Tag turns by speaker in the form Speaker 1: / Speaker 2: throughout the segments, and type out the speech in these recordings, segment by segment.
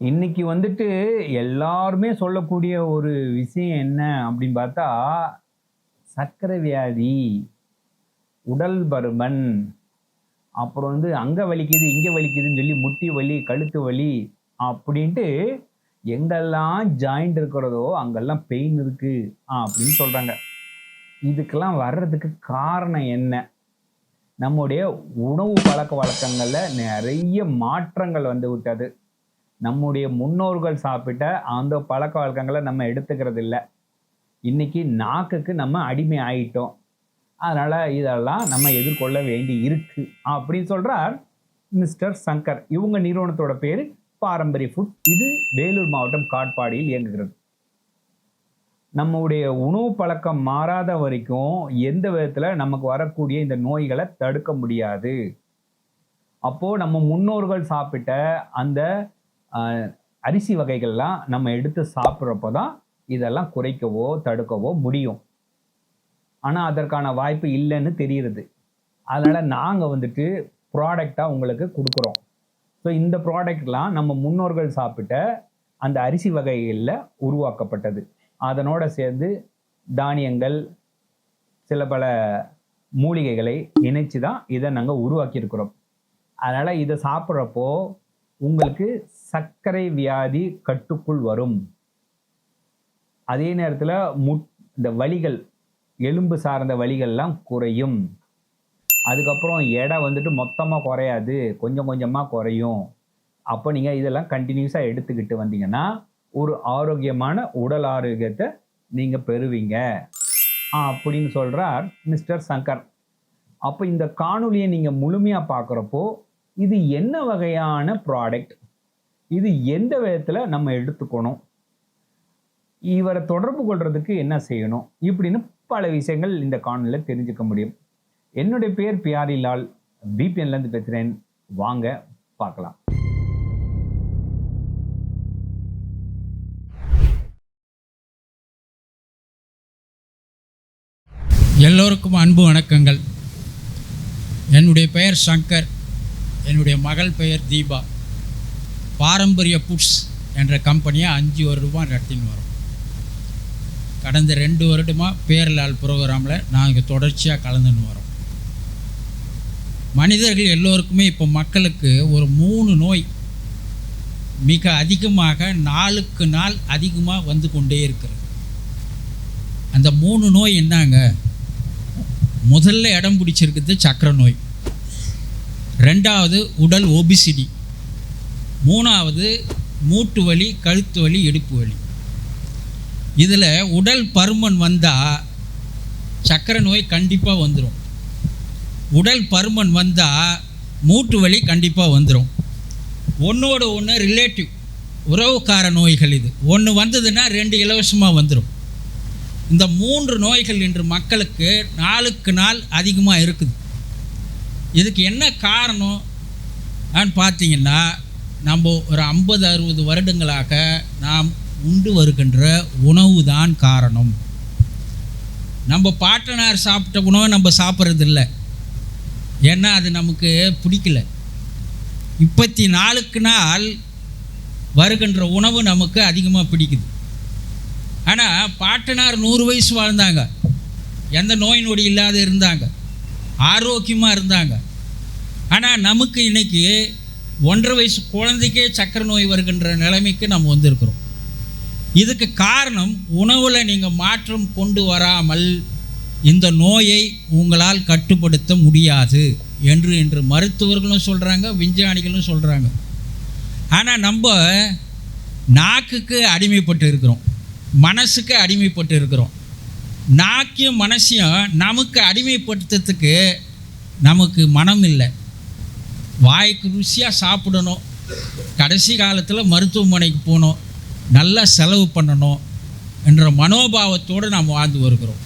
Speaker 1: இன்னைக்கு வந்துட்டு எல்லாருமே சொல்லக்கூடிய ஒரு விஷயம் என்ன அப்படின்னு பார்த்தா சர்க்கரை வியாதி உடல் பருமன் அப்புறம் வந்து அங்கே வலிக்குது இங்கே வலிக்குதுன்னு சொல்லி முட்டி வலி கழுத்து வலி அப்படின்ட்டு எங்கெல்லாம் ஜாயிண்ட் இருக்கிறதோ அங்கெல்லாம் பெயின் இருக்குது அப்படின்னு சொல்கிறாங்க இதுக்கெல்லாம் வர்றதுக்கு காரணம் என்ன? நம்முடைய உணவு பழக்க வழக்கங்களில் நிறைய மாற்றங்கள் வந்து விட்டது. நம்முடைய முன்னோர்கள் சாப்பிட்ட அந்த பழக்க வழக்கங்களை நம்ம எடுத்துக்கிறது இல்லை. இன்னைக்கு நாக்குக்கு நம்ம அடிமை ஆயிட்டோம். அதனால் இதெல்லாம் நம்ம எதிர்கொள்ள வேண்டி இருக்கு அப்படின்னு சொல்கிறார் மிஸ்டர் சங்கர். இவங்க நிறுவனத்தோட பேர் பாரம்பரிய ஃபுட் இது வேலூர் மாவட்டம் காட்பாடியில் இயங்குகிறது. நம்முடைய உணவு பழக்கம் மாறாத வரைக்கும் எந்த விதத்தில் நமக்கு வரக்கூடிய இந்த நோய்களை தடுக்க முடியாது. அப்போது நம்ம முன்னோர்கள் சாப்பிட்ட அந்த அரிசி வகைகள்லாம் நம்ம எடுத்து சாப்பிட்றப்போ தான் இதெல்லாம் குறைக்கவோ தடுக்கவோ முடியும். ஆனால் அதற்கான வாய்ப்பு இல்லைன்னு தெரியுது அதனால் நாங்கள் வந்துட்டு ப்ராடக்டாக உங்களுக்கு கொடுக்குறோம். ஸோ இந்த ப்ராடக்ட்லாம் நம்ம முன்னோர்கள் சாப்பிட்ட அந்த அரிசி வகைகளில் உருவாக்கப்பட்டது. அதனோட சேர்ந்து தானியங்கள் சில பல மூலிகைகளை இணைச்சு தான் இதை நாங்கள் உருவாக்கியிருக்கிறோம். அதனால் இதை சாப்பிட்றப்போ உங்களுக்கு சர்க்கரை வியாதி கட்டுக்குள் வரும். அதே நேரத்தில் முட் இந்த வலிகள் எலும்பு சார்ந்த வலிகள்லாம் குறையும். அதுக்கப்புறம் எடை வந்துட்டு மொத்தமாக குறையாது. கொஞ்சம் கொஞ்சமாக குறையும். அப்போ நீங்கள் இதெல்லாம் கண்டினியூஸாக எடுத்துக்கிட்டு வந்தீங்கன்னா ஒரு ஆரோக்கியமான உடல் ஆரோக்கியத்தை நீங்கள் பெறுவீங்க. அப்படின்னு சொல்கிறார் மிஸ்டர் சங்கர். அப்போ இந்த காணொலியை நீங்கள் முழுமையாக பார்க்குறப்போ இது என்ன வகையான ப்ராடக்ட் இது எந்த விதத்தில் நம்ம எடுத்துக்கணும்? இவரை தொடர்பு கொள்றதுக்கு என்ன செய்யணும்? இப்படின்னு பல விஷயங்கள் இந்த காணொலியில் தெரிஞ்சுக்க முடியும். என்னுடைய பேர் பியாரி லால். பிபிஎன்லேருந்து பேசுகிறேன் வாங்க பார்க்கலாம்.
Speaker 2: எல்லோருக்கும் அன்பு வணக்கங்கள். என்னுடைய பெயர் சங்கர். என்னுடைய மகள் பெயர் தீபா. பாரம்பரிய புட்ஸ் என்ற கம்பெனியை அஞ்சு வருடமாக நடத்தின்னு வரோம். கடந்த ரெண்டு வருடமாக பேரலால் ப்ரோக்ராமில் நாங்கள் தொடர்ச்சியாக கலந்துன்னு வரோம். மனிதர்கள் எல்லோருக்குமே இப்போ மக்களுக்கு ஒரு மூணு நோய் மிக அதிகமாக நாளுக்கு நாள் அதிகமாக வந்து கொண்டே இருக்கிறது. அந்த மூணு நோய் என்னங்க? முதல்ல இடம் பிடிச்சிருக்குது சக்கரை நோய். ரெண்டாவது உடல் ஒபிசிடி மூணாவது மூட்டு வலி கழுத்து வலி இடுப்பு வலி. இதில் உடல் பருமன் வந்தால் சக்கரை நோய் கண்டிப்பாக வந்துடும் உடல் பருமன் வந்தால் மூட்டு வலி கண்டிப்பாக வந்துடும் ஒன்றோட ஒன்று ரிலேட்டிவ் உறவுக்கார நோய்கள் இது. ஒன்று வந்ததுன்னா ரெண்டு இலவசமாக வந்துடும் இந்த மூன்று நோய்கள் இன்று மக்களுக்கு நாளுக்கு நாள் அதிகமாக இருக்குது. இதுக்கு என்ன காரணம்? பார்த்தீங்கன்னா நம்ம ஒரு ஐம்பது அறுபது வருடங்களாக நாம் உண்டு வருகின்ற உணவு தான் காரணம். நம்ம பாட்டனார் சாப்பிட்ட உணவை நம்ம சாப்பிட்றதில்ல. ஏன்னா அது நமக்கு பிடிக்கல. இப்பத்தி நாளுக்கு நாள் வருகின்ற உணவு நமக்கு அதிகமாக பிடிக்குது. ஆனால் பாட்டனார் நூறு வயசு வாழ்ந்தாங்க. எந்த நோய் நொடி இல்லாத இருந்தாங்க. ஆரோக்கியமாக இருந்தாங்க. ஆனால் நமக்கு இன்றைக்கி ஒன்றரை வயசு குழந்தைக்கே சக்கரை நோய் வருகின்ற நிலைமைக்கு நம்ம வந்திருக்கிறோம். இதுக்கு காரணம் உணவில் நீங்கள் மாற்றம் கொண்டு வராமல் இந்த நோயை உங்களால் கட்டுப்படுத்த முடியாது என்று இன்று மருத்துவர்களும் சொல்கிறாங்க விஞ்ஞானிகளும் சொல்கிறாங்க ஆனால் நம்ம நாக்குக்கு அடிமைப்பட்டு இருக்கிறோம். மனசுக்கு அடிமைப்பட்டு இருக்கிறோம். நாக்கையும் மனசையும் நமக்கு அடிமைப்படுத்துறதுக்கு நமக்கு மனம் இல்லை வாய்க்கு ருசியாக சாப்பிடணும். கடைசி காலத்தில் மருத்துவமனைக்கு போகணும். நல்லா செலவு பண்ணணும் என்ற மனோபாவத்தோடு நாம் வாழ்ந்து வருகிறோம்.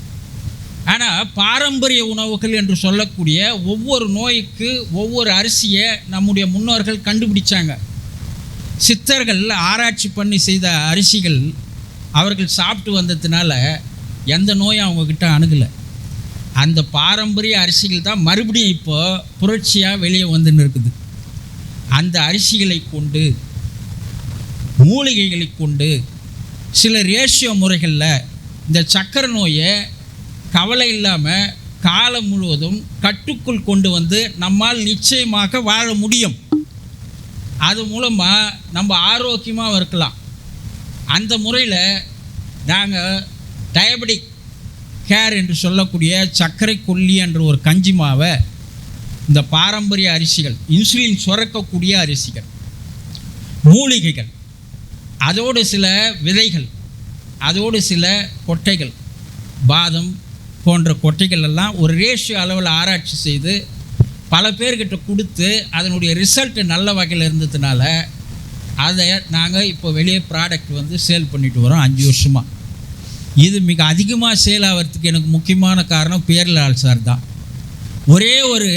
Speaker 2: ஆனால் பாரம்பரிய உணவுகள் என்று சொல்லக்கூடிய ஒவ்வொரு நோய்க்கு ஒவ்வொரு அரிசியை நம்முடைய முன்னோர்கள் கண்டுபிடிச்சாங்க. சித்தர்கள் ஆராய்ச்சி பண்ணி செய்த அரிசிகள் அவர்கள் சாப்பிட்டு வந்ததுனால எந்த நோயும் அவங்கக்கிட்ட அணுகலை. அந்த பாரம்பரிய அரிசிகள் தான் மறுபடியும் இப்போ புரட்சியாக வெளியே வந்துன்னு இருக்குது அந்த அரிசிகளை கொண்டு மூலிகைகளை கொண்டு சில ரேஷியோ முறைகளில் இந்த சக்கரை நோயை கவலை இல்லாமல் காலம் முழுவதும் கட்டுக்குள் கொண்டு வந்து நம்மால் நிச்சயமாக வாழ முடியும். அது மூலமாக நம்ம ஆரோக்கியமாக இருக்கலாம். அந்த முறையில் நாங்கள் டயபெட்டிக் கேர் என்று சொல்லக்கூடிய சர்க்கரை கொல்லி என்ற ஒரு கஞ்சி மாவை இந்த பாரம்பரிய அரிசிகள் இன்சுலின் சுரக்கக்கூடிய அரிசிகள் மூலிகைகள் அதோடு சில விதைகள் அதோடு சில கொட்டைகள் பாதம் போன்ற கொட்டைகள் எல்லாம் ஒரு ரேஷியோ அளவில் ஆராய்ச்சி செய்து பல பேர்கிட்ட கொடுத்து அதனுடைய ரிசல்ட்டு நல்ல வகையில் இருந்ததுனால அதை நாங்கள் இப்போ வெளியே ப்ராடக்ட் வந்து சேல் பண்ணிட்டு வரோம் அஞ்சு வருஷமாக இது மிக அதிகமாக சேல் ஆகிறதுக்கு எனக்கு முக்கியமான காரணம் பேரலால் சார் தான். ஒரே ஒரு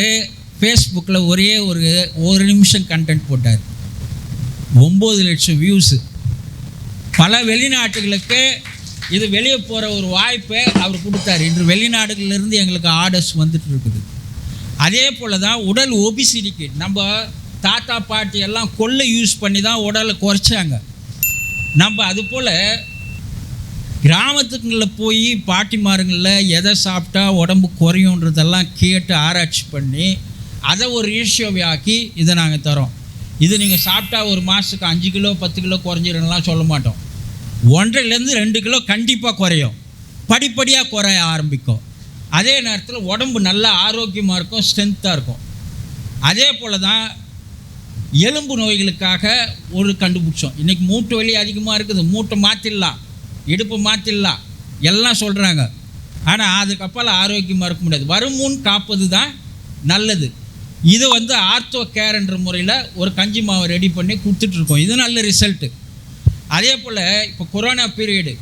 Speaker 2: ஃபேஸ்புக்கில் ஒரே ஒரு ஒரு நிமிஷம் கண்டென்ட் போட்டார். ஒம்பது லட்சம் வியூஸு பல வெளிநாட்டுகளுக்கு இது வெளியே போகிற ஒரு வாய்ப்பை அவர் கொடுத்தாரு. இன்று வெளிநாடுகளிலிருந்து எங்களுக்கு ஆர்டர்ஸ் வந்துட்டு இருக்குது. அதே போல் தான் உடல் ஒபிசிடிக்கு நம்ம தாத்தா பாட்டி எல்லாம் கொள்ளை யூஸ் பண்ணி தான் உடலை குறைச்சாங்க. நம்ம அது போல் கிராமத்துக்குள்ள போய் பாட்டிமாருங்களில் எதை சாப்பிட்டா உடம்பு குறையுன்றதெல்லாம் கேட்டு ஆராய்ச்சி பண்ணி அதை ஒரு ரேஷியோவாக்கி இதை நாங்கள் தரோம். இது நீங்கள் சாப்பிட்டா ஒரு மாதத்துக்கு அஞ்சு கிலோ பத்து கிலோ குறைஞ்சிரும்லாம் சொல்ல மாட்டோம். ஒன்றைலேருந்து ரெண்டு கிலோ கண்டிப்பாக குறையும். படிப்படியாக குறைய ஆரம்பிக்கும். அதே நேரத்தில் உடம்பு நல்லா ஆரோக்கியமாக இருக்கும் ஸ்ட்ரென்த்தாக இருக்கும். அதே போல் தான் எலும்பு நோய்களுக்காக ஒரு கண்டுபிடிச்சோம். இன்றைக்கி மூட்டு வலி அதிகமாக இருக்குது மூட்டை மாற்றிடலாம் இடுப்பு மாற்றிடலாம் எல்லாம் சொல்கிறாங்க ஆனால் அதுக்கப்புறம் ஆரோக்கியமாக இருக்க முடியாது. வரும் முன் காப்பது தான் நல்லது. இது வந்து ஆர்த்தோ கேர்ன்ற முறையில் ஒரு கஞ்சி மாவை ரெடி பண்ணி கொடுத்துட்ருக்கோம் இது நல்ல ரிசல்ட்டு அதே போல் இப்போ கொரோனா பீரியடு.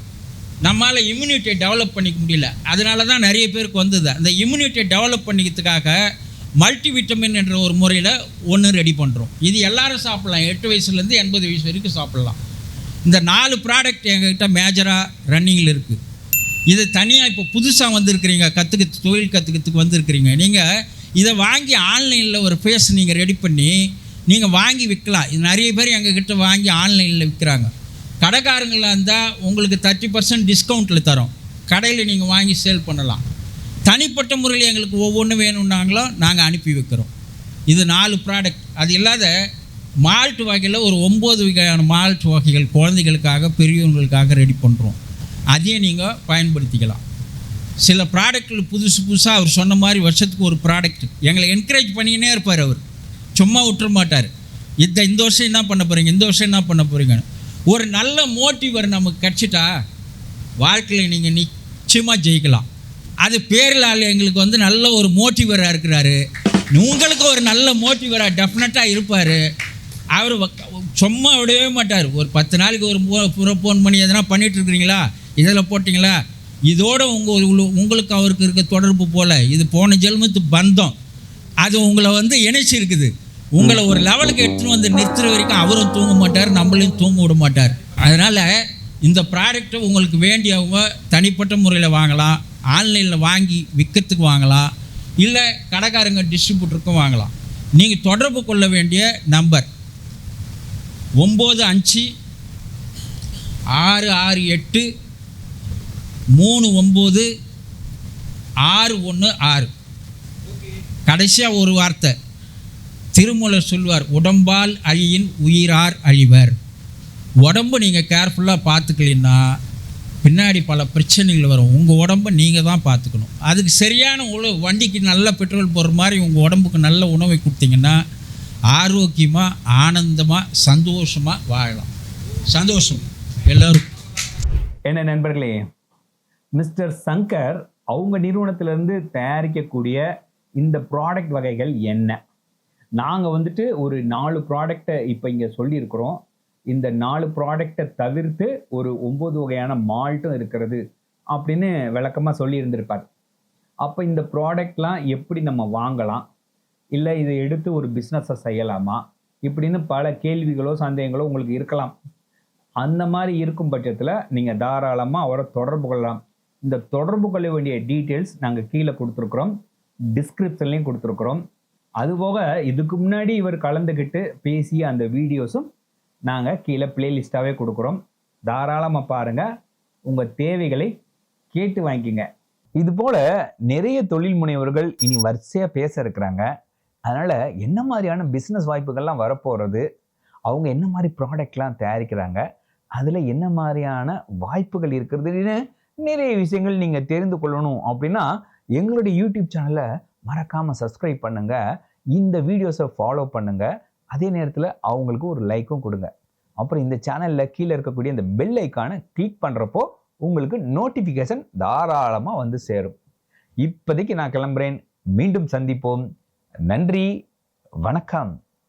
Speaker 2: நம்மளால் இம்யூனிட்டியை டெவலப் பண்ணிக்க முடியல. அதனால தான் நிறைய பேருக்கு வந்தது. அந்த இம்யூனிட்டியை டெவலப் பண்ணிக்கிறதுக்காக மல்டி விட்டமின் என்ற ஒரு முறையில் ஒன்று ரெடி பண்ணுறோம் இது எல்லாரும் சாப்பிட்லாம். எட்டு வயசுலேருந்து எண்பது வயசு வரைக்கும் சாப்பிட்லாம். இந்த நாலு ப்ராடக்ட் எங்ககிட்ட மேஜராக ரன்னிங்கில் இருக்குது இது தனியாக இப்போ புதுசாக வந்திருக்கிறீங்க கற்றுக்க தொழில் கற்றுக்கிறதுக்கு வந்திருக்கிறீங்க. நீங்கள் இதை வாங்கி ஆன்லைனில் ஒரு ஃபேஸ் நீங்கள் ரெடி பண்ணி நீங்கள் வாங்கி விற்கலாம். இது நிறைய பேர் எங்ககிட்ட வாங்கி ஆன்லைனில் விற்கிறாங்க. கடைக்காரங்களாக இருந்தால் உங்களுக்கு தேர்ட்டி பர்சன்ட் டிஸ்கவுண்ட்டில் தரோம். கடையில் நீங்கள் வாங்கி சேல் பண்ணலாம். தனிப்பட்ட முறையில் எங்களுக்கு ஒவ்வொன்றும் வேணும்னாங்களோ நாங்கள் அனுப்பி வைக்கிறோம். இது நாலு ப்ராடக்ட் அது இல்லாத மால்ட் வகையில் ஒரு ஒம்பது வகையான மால்ட் வகைகள் குழந்தைகளுக்காக பெரியவங்களுக்காக ரெடி பண்ணுறோம் அதையும் நீங்கள் பயன்படுத்திக்கலாம். சில ப்ராடக்டில் புதுசு புதுசாக அவர் சொன்ன மாதிரி வருஷத்துக்கு ஒரு ப்ராடக்ட் எங்களை என்கரேஜ் பண்ணிக்கினே இருப்பார் அவர். சும்மா விட்டுற மாட்டார். இந்த இந்த வருஷம் என்ன பண்ண போகிறீங்க இந்த வருஷம் என்ன பண்ண போகிறீங்கன்னு ஒரு நல்ல மோட்டிவர் நமக்கு கிடச்சிட்டா வாழ்க்கையில் நீங்கள் நிச்சயமாக ஜெயிக்கலாம். அது பேரலால் எங்களுக்கு வந்து நல்ல ஒரு மோட்டிவராக இருக்கிறாரு. உங்களுக்கு ஒரு நல்ல மோட்டிவராக டெஃபினட்டாக இருப்பார். அவர் சும்மா விடவே மாட்டார். ஒரு பத்து நாளைக்கு ஒரு புற ஃபோன் பண்ணி எதனா பண்ணிகிட்ருக்குறீங்களா இதில் போட்டிங்களா? இதோட உங்கள் உங்களுக்கு அவருக்கு இருக்க தொடர்பு போல். இது போன ஜென்மத்து பந்தம். அது உங்களை வந்து இணைச்சிருக்குது உங்களை ஒரு லெவலுக்கு எடுத்துன்னு வந்து நிறுத்துற வரைக்கும் அவரும் தூங்க மாட்டார் நம்மளையும் தூங்க விட மாட்டார். அதனால் இந்த ப்ராடக்ட்டை உங்களுக்கு வேண்டியவங்க தனிப்பட்ட முறையில் வாங்கலாம். ஆன்லைனில் வாங்கி விற்கிறதுக்கு வாங்கலாம். இல்லை கடைக்காரங்க டிஸ்ட்ரிபியூட்டருக்கும் வாங்கலாம். நீங்கள் தொடர்பு கொள்ள வேண்டிய நம்பர் ஒம்பது அஞ்சு ஆறு ஆறு எட்டு மூணு ஒம்பது ஆறு ஒன்று ஆறு. கடைசியாக ஒரு வார்த்தை. திருமூலர் சொல்வார் உடம்பால் அழியின் உயிரார் அழிவர். உடம்பு நீங்கள் கேர்ஃபுல்லாக பார்த்துக்கலன்னா பின்னாடி பல பிரச்சனைகள் வரும். உங்கள் உடம்பை நீங்கள் தான் பார்த்துக்கணும். அதுக்கு சரியான உணவு வண்டிக்கு நல்ல பெட்ரோல் போடுற மாதிரி உங்கள் உடம்புக்கு நல்ல உணவை கொடுத்தீங்கன்னா ஆரோக்கியமாக ஆனந்தமாக சந்தோஷமாக வாழலாம். சந்தோஷம். எல்லோரும்
Speaker 1: என்ன நண்பர்களே மிஸ்டர் சங்கர் அவங்க நிறுவனத்திலிருந்து தயாரிக்கக்கூடிய இந்த ப்ராடக்ட் வகைகள் என்ன? நாங்கள் வந்துட்டு ஒரு நாலு ப்ராடக்டை இப்போ இங்கே சொல்லியிருக்கிறோம். இந்த நாலு ப்ராடக்டை தவிர்த்து ஒரு ஒம்பது வகையான மால்ட்டும் இருக்கிறது அப்படின்னு விளக்கமாக சொல்லியிருந்திருப்பார். அப்போ இந்த ப்ராடக்ட்லாம் எப்படி நம்ம வாங்கலாம்? இல்லை இதை எடுத்து ஒரு பிஸ்னஸை செய்யலாமா? இப்படின்னு பல கேள்விகளோ சந்தேகங்களோ உங்களுக்கு இருக்கலாம். அந்த மாதிரி இருக்கும் பட்சத்தில் நீங்கள் தாராளமாக அவரை தொடர்பு கொள்ளலாம். இந்த தொடர்பு கொள்ள வேண்டிய டீட்டெயில்ஸ் நாங்கள் கீழே கொடுத்துருக்குறோம். டிஸ்கிரிப்ஷன்லேயும் கொடுத்துருக்குறோம். அதுபோக இதுக்கு முன்னாடி இவர் கலந்துக்கிட்டு பேசிய அந்த வீடியோஸும் நாங்கள் கீழே பிளேலிஸ்ட்டாகவே கொடுக்குறோம். தாராளமாக பாருங்கள் உங்கள் தேவைகளை கேட்டு வாங்கிக்கிங்க. இதுபோல் நிறைய தொழில் முனைவர்கள் இனி வரிசையாக பேச இருக்கிறாங்க. அதனால் என்ன மாதிரியான பிஸ்னஸ் வாய்ப்புகள்லாம் வரப்போகிறது அவங்க என்ன மாதிரி ப்ராடக்ட்லாம் தயாரிக்கிறாங்க? அதில் என்ன மாதிரியான வாய்ப்புகள் இருக்கிறதுன்னு நிறைய விஷயங்கள் நீங்கள் தெரிந்து கொள்ளணும் அப்படின்னா எங்களுடைய யூடியூப் சேனலை மறக்காமல் சப்ஸ்கிரைப் பண்ணுங்கள் இந்த வீடியோஸை ஃபாலோ பண்ணுங்கள் அதே நேரத்தில் அவங்களுக்கு ஒரு லைக்கும் கொடுங்க. அப்புறம் இந்த சேனலில் கீழே இருக்கக்கூடிய இந்த பெல் ஐக்கானை கிளிக் பண்ணுறப்போ உங்களுக்கு நோட்டிஃபிகேஷன் தாராளமாக வந்து சேரும். இப்போதைக்கு நான் கிளம்புறேன். மீண்டும் சந்திப்போம். நன்றி வணக்கம்.